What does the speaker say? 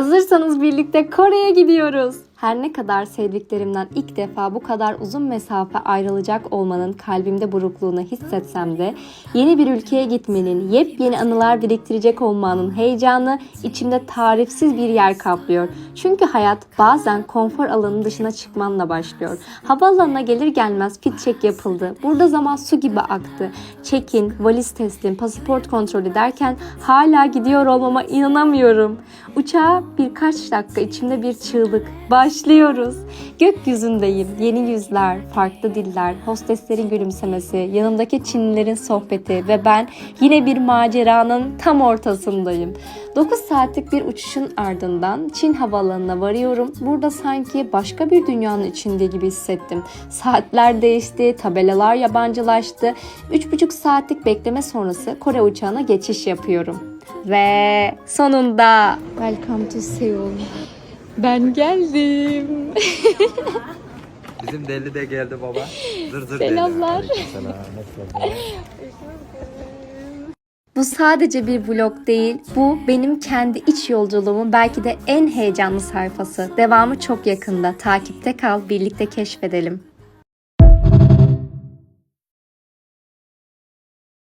Hazırsanız birlikte Kore'ye gidiyoruz. Her ne kadar sevdiklerimden ilk defa bu kadar uzun mesafe ayrılacak olmanın kalbimde burukluğunu hissetsem de yeni bir ülkeye gitmenin, yepyeni anılar biriktirecek olmanın heyecanı içimde tarifsiz bir yer kaplıyor. Çünkü hayat bazen konfor alanının dışına çıkmanla başlıyor. Havaalanına gelir gelmez fit check yapıldı. Burada zaman su gibi aktı. Check-in, valiz teslim, pasaport kontrolü derken hala gidiyor olmama inanamıyorum. Uçağa birkaç dakika içimde bir çığlık. Başlıyoruz. Gökyüzündeyim. Yeni yüzler, farklı diller, hosteslerin gülümsemesi, yanımdaki Çinlilerin sohbeti ve ben yine bir maceranın tam ortasındayım. 9 saatlik bir uçuşun ardından Çin havaalanına varıyorum. Burada sanki başka bir dünyanın içinde gibi hissettim. Saatler değişti, tabelalar yabancılaştı. 3,5 saatlik bekleme sonrası Kore uçağına geçiş yapıyorum. Ve sonunda Welcome to Seoul. Ben geldim. Bizim deli de geldi baba. Zır zır Selamlar. deli. Selam. Nasılsın? Bu sadece bir vlog değil. Bu benim kendi iç yolculuğumun belki de en heyecanlı sayfası. Devamı çok yakında. Takipte kal, birlikte keşfedelim.